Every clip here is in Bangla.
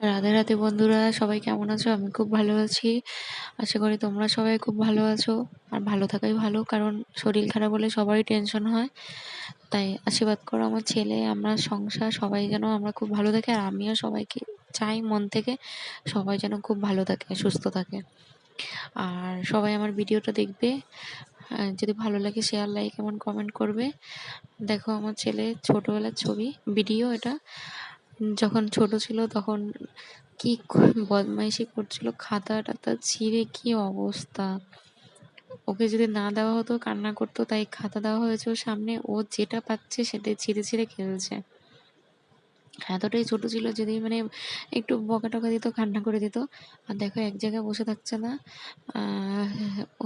রাধে রাধে বন্ধুরা, সবাই কেমন আছো? আমি খুব ভালো আছি। আশা করি তোমরা সবাই খুব ভালো আছো আর ভালো থাকাই ভালো, কারণ শরীর খারাপ হলে সবারই টেনশন হয়। তাই আশীর্বাদ করো আমার ছেলে, আমরা সংসার, সবাই যেন আমরা খুব ভালো থাকি আর আমিও সবাইকে চাই মন থেকে সবাই যেন খুব ভালো থাকে, সুস্থ থাকে। আর সবাই আমার ভিডিওটা দেখবে। যদি ভালো লাগে শেয়ার লাইক এমন কমেন্ট করবে। দেখো আমার ছেলে ছোটোবেলার ছবি ভিডিও এটা। যখন ছোট ছিল তখন কি বদমাইশি করছিল, খাতা টাতা ছিঁড়ে কি অবস্থা? ওকে যদি না দেওয়া হতো, কান্না করতো, তাই খাতা দেওয়া হয়েছে ওর সামনে, ও যেটা পাচ্ছে সেটা ছিঁড়ে ছিঁড়ে খেলছে। এতটাই ছোট ছিল যদি মানে একটু বকা টকা দিত, কান্না করে দিত। আর দেখো এক জায়গায় বসে থাকছে না।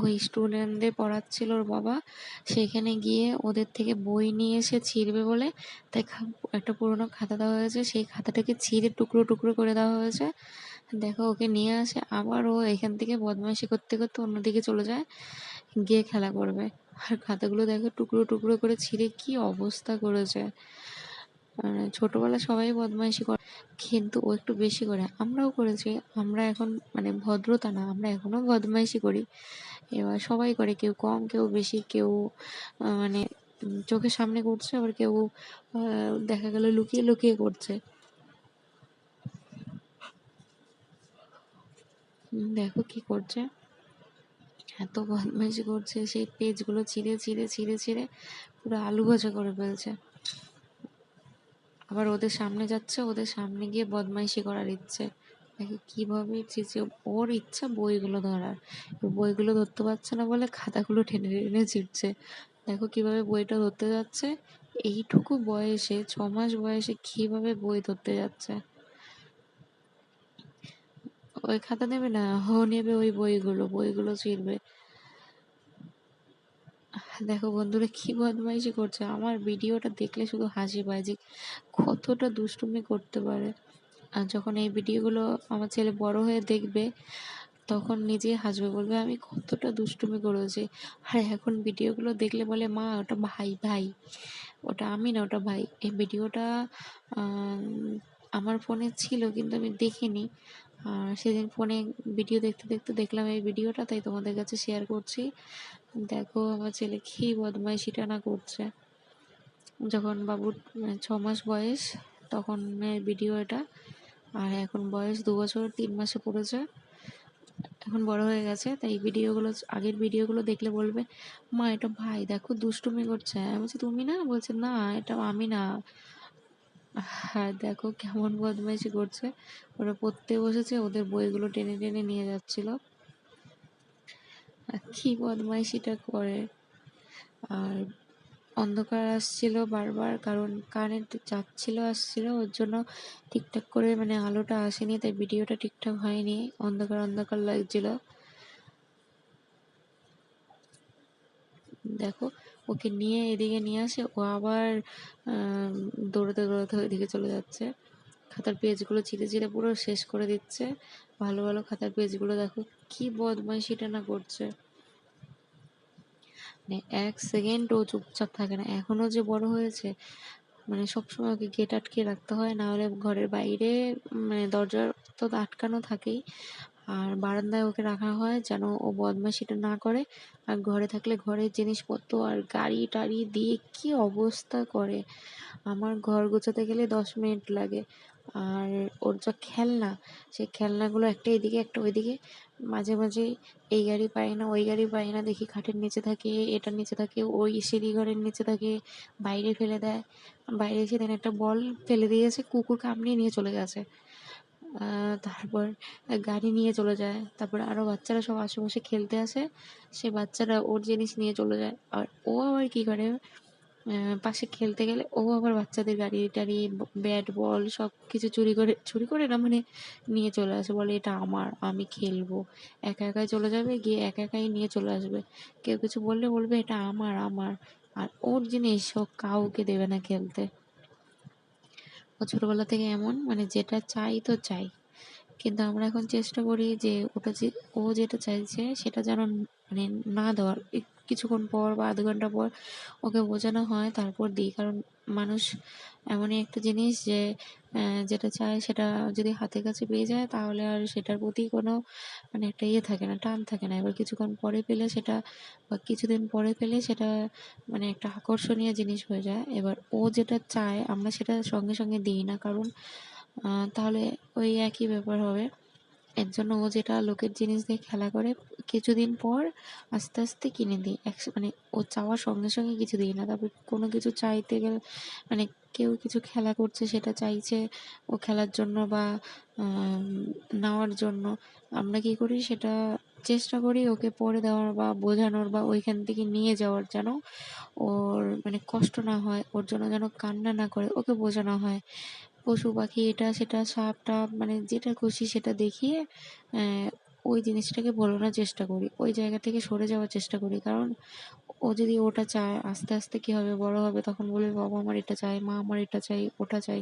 ওই স্টুডেন্টদের পড়াচ্ছিল ওর বাবা। সেখানে গিয়ে ওদের থেকে বই নিয়ে এসে ছিঁড়বে বলে তাই একটা পুরোনো খাতা দেওয়া হয়েছে। সেই খাতাটাকে ছিঁড়ে টুকরো টুকরো করে দেওয়া হয়েছে। দেখো ওকে নিয়ে আসে। আবার ও এখান থেকে বদমাইশি করতে করতে অন্যদিকে চলে যায়। গিয়ে খেলা করবে। আর খাতাগুলো দেখো টুকরো টুকরো করে ছিঁড়ে কি অবস্থা করেছে। মানে ছোটোবেলায় সবাই বদমাইশি করে, কিন্তু ও একটু বেশি করে। আমরাও করেছি, আমরা এখন মানে ভদ্রতা না, আমরা এখনও বদমাইশি করি। এবার সবাই করে, কেউ কম, কেউ বেশি, কেউ মানে চোখের সামনে করছে, আবার কেউ দেখা গেল লুকিয়ে লুকিয়ে করছে। দেখো কি করছে। এত বদমাইশি করছে, সেই পেজগুলো ছিঁড়ে ছিঁড়ে ছিঁড়ে ছিঁড়ে, পুরো আলু ভাজা করে ফেলছে। আবার ওদের সামনে যাচ্ছে, ওদের সামনে গিয়ে বদমাইশি করার ইচ্ছে। দেখে কীভাবে চেঁচে ওর ইচ্ছা বইগুলো ধরার। বইগুলো ধরতে পারছে না বলে খাতাগুলো টেনে টেনে ছিঁড়ছে দেখো কীভাবে বইটা ধরতে যাচ্ছে। এইটুকু বয়সে, ছ মাস বয়সে কীভাবে বই ধরতে যাচ্ছে? ওই খাতা নেবে না? হো নেবে ওই বইগুলো বইগুলো ছিঁড়বে। দেখো বন্ধুরা কি বদমাইশি করছে? আমার ভিডিওটা দেখলে শুধু হাসি পায় যে কতটা দুষ্টুমি করতে পারে। আর যখন এই ভিডিওগুলো আমার ছেলে বড় হয়ে দেখবে, তখন নিজেই হাসবে, বলবে, আমি কতটা দুষ্টুমি করেছি। আর এখন ভিডিওগুলো দেখলে বলে, মা, ওটা ভাই ভাই। ওটা আমি না, ওটা ভাই। এই ভিডিওটা আমার ফোনে ছিল কিন্তু আমি দেখিনি। সেদিন ফোনে ভিডিও দেখতে দেখতে দেখলাম এই ভিডিওটা, তাই তোমাদের কাছে শেয়ার করছি। দেখো, আমার ছেলে কি বদমাইশিটা না করছে। যখন বাবুর মানে ছ মাস বয়স, তখন ভিডিও এটা। আর এখন বয়স দু বছর, তিন মাসে পড়েছে। এখন বড় হয়ে গেছে, তাই ভিডিওগুলো, আগের ভিডিওগুলো দেখলে বলবে, মা, এটা ভাই, দেখো দুষ্টুমি করছে। আমি বলছি, তুমি না? বলছে, না, এটা আমি না। হ্যাঁ দেখো কেমন বদমাইশি করছে। ওরা পড়তে বসেছে, ওদের বইগুলো টেনে টেনে নিয়ে যাচ্ছিল। কি বদমাইশিটা করে। আর অন্ধকার আসছিল বারবার, কারণ কারেন্ট যাচ্ছিল, আসছিল। ওর জন্য ঠিকঠাক করে মানে আলোটা আসেনি, তাই ভিডিওটা ঠিকঠাক হয়নি। অন্ধকার অন্ধকার লাগছিল। দেখো ওকে নিয়ে এদিকে নিয়ে আসে। ও আবার দৌড়াতে দৌড়াতে ওইদিকে চলে যাচ্ছে। খাতার পেজগুলো চিরে চিরে পুরো শেষ করে দিচ্ছে। ভালো ভালো খাতার পেজগুলো দেখো, কি বদমাইশিটা না করছে। মানে এক সেকেন্ড ও চুপচাপ থাকে না। এখনও যে বড় হয়েছে মানে সবসময় ওকে গেট আটকে রাখতে হয়। না হলে ঘরের বাইরে মানে দরজার তো আটকানো থাকেই। আর বারান্দায় ওকে রাখা হয় যেন ও বদমাশিটা না করে। আর ঘরে থাকলে ঘরের জিনিসপত্র আর গাড়ি টাড়ি দিয়ে কি অবস্থা করে। আমার ঘর গোছাতে গেলে দশ মিনিট লাগে। আর ওর যা খেলনা, সেই খেলনাগুলো একটা এদিকে, একটা ওইদিকে। মাঝে মাঝে এই গাড়ি পায় না, ওই গাড়ি পায় না। দেখি খাটের নিচে থাকে, এটার নিচে থাকে, ওই সিঁড়ি ঘরের নিচে থাকে, বাইরে ফেলে দেয়। বাইরে এসে দেন একটা বল ফেলে দিয়েছে কুকুর কামড়িয়ে নিয়ে চলে গেছে। তারপর গাড়ি নিয়ে চলে যায়। তারপর আরও বাচ্চারা সব আশেপাশে খেলতে আসে। সে বাচ্চারা ওর জিনিস নিয়ে চলে যায়। আর ও আবার কী করে? পাশে খেলতে গেলে ও আবার বাচ্চাদের গাড়ি টাড়ি, ব্যাট, বল সব কিছু চুরি করে চুরি করে না মানে নিয়ে চলে আসে। বলে, এটা আমার, আমি খেলব। একা একাই চলে যাবে, গিয়ে একা একাই নিয়ে চলে আসবে। কেউ কিছু বললে বলবে, এটা আমার আমার। আর ওর জিনিস ও কাউকে দেবে না খেলতে। ও ছোটোবেলা থেকে এমন মানে যেটা চাই তো চাই। কিন্তু আমরা এখন চেষ্টা করি যে ওটা যে, ও যেটা চাইছে সেটা যেন মানে না দেওয়ার কিছুক্ষণ পর বা আধ ঘণ্টা পর ওকে বোঝানো হয়, তারপর দিই। কারণ মানুষ এমনই একটা জিনিস যে যেটা চায় সেটা যদি হাতের কাছে পেয়ে যায় তাহলে আর সেটার প্রতি কোনো মানে একটা ইয়ে থাকে না, টান থাকে না। এবার কিছুক্ষণ পরে পেলে সেটা বা কিছুদিন পরে পেলে সেটা মানে একটা আকর্ষণীয় জিনিস হয়ে যায়। এবার ও যেটা চায় আমরা সেটা সঙ্গে সঙ্গে দিই না, কারণ তাহলে ওই একই ব্যাপার হবে। এর জন্য ও যেটা লোকের জিনিস দিয়ে খেলা করে, কিছুদিন পর আস্তে আস্তে কিনে দিই। একশো মানে ও চাওয়ার সঙ্গে সঙ্গে কিছু দিই না। তারপর কোনো কিছু চাইতে গেলে মানে কেউ কিছু খেলা করছে সেটা চাইছে ও খেলার জন্য বা নেওয়ার জন্য, আমরা কী করি সেটা চেষ্টা করি ওকে পড়ে দেওয়ার বা বোঝানোর বা ওইখান থেকে নিয়ে যাওয়ার যেন ওর মানে কষ্ট না হয়, ওর জন্য যেন কান্না না করে ওকে বোঝানো হয়। পশু পাখি এটা, সেটা সাপ টাপ মানে যেটা খুশি সেটা দেখিয়ে ওই জিনিসটাকে বোঝানোর চেষ্টা করি। ওই জায়গা থেকে সরে যাওয়ার চেষ্টা করি। কারণ ও যদি ওটা চায়, আস্তে আস্তে কী হবে? বড় হবে, তখন বলবে, বাবা আমার এটা চাই, মা আমার এটা চাই, ওটা চাই।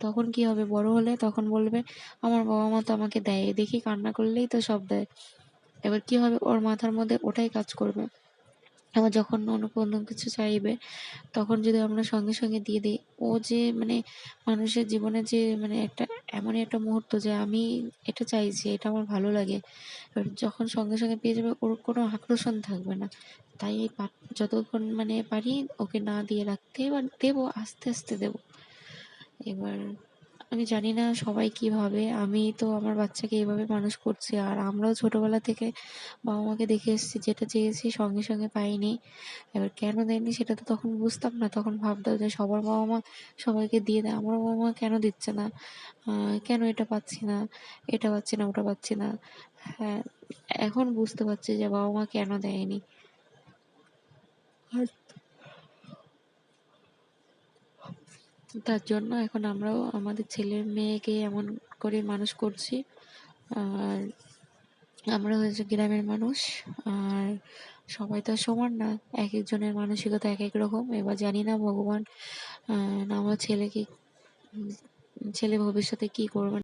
তখন কী হবে? বড় হলে তখন বলবে, আমার বাবা মা তো আমাকে দেয়। দেখি কান্না করলেই তো সব দেয়। এবার কী হবে? ওর মাথার মধ্যে ওটাই কাজ করবে। আবার যখন অন্য কোনো কিছু চাইবে, তখন যদি আমরা সঙ্গে সঙ্গে দিয়ে দিই ও যে মানে মানুষের জীবনে যে মানে একটা এমনই একটা মুহূর্ত যে আমি এটা চাইছি এটা আমার ভালো লাগে। এবার যখন সঙ্গে সঙ্গে পেয়ে যাবে ওর কোনো আকর্ষণ থাকবে না। তাই যতক্ষণ মানে পারি ওকে না দিয়ে রাখতে এবার দেবো, আস্তে আস্তে দেবো। এবার আমি জানি না সবাই কী ভাবে। আমি তো আমার বাচ্চাকে এইভাবে মানুষ করছি, আর আমরাও ছোটোবেলা থেকে বাবা মাকে দেখে এসেছি, যেটা চেয়েছি সঙ্গে সঙ্গে পাইনি। এবার কেন দেয়নি সেটা তো তখন বুঝতাম না, তখন ভাবতাম যে সবার বাবা মা সবাইকে দিয়ে দেয়, আমার বাবা মা কেন দিচ্ছে না? কেন এটা পাচ্ছি না? এটা পাচ্ছি না, ওটা পাচ্ছি না? হ্যাঁ এখন বুঝতে পারছি যে বাবা মা কেন দেয়নি। আর তার জন্য এখন আমরাও আমাদের ছেলে মেয়েকে এমন করে মানুষ করছি। আর আমরা হয়েছে গ্রামের মানুষ, আর সবাই তো সমান না। এক একজনের মানসিকতা এক এক রকম। এবার জানি না ভগবান আমার ছেলেকে, ছেলে ভবিষ্যতে কী করবেন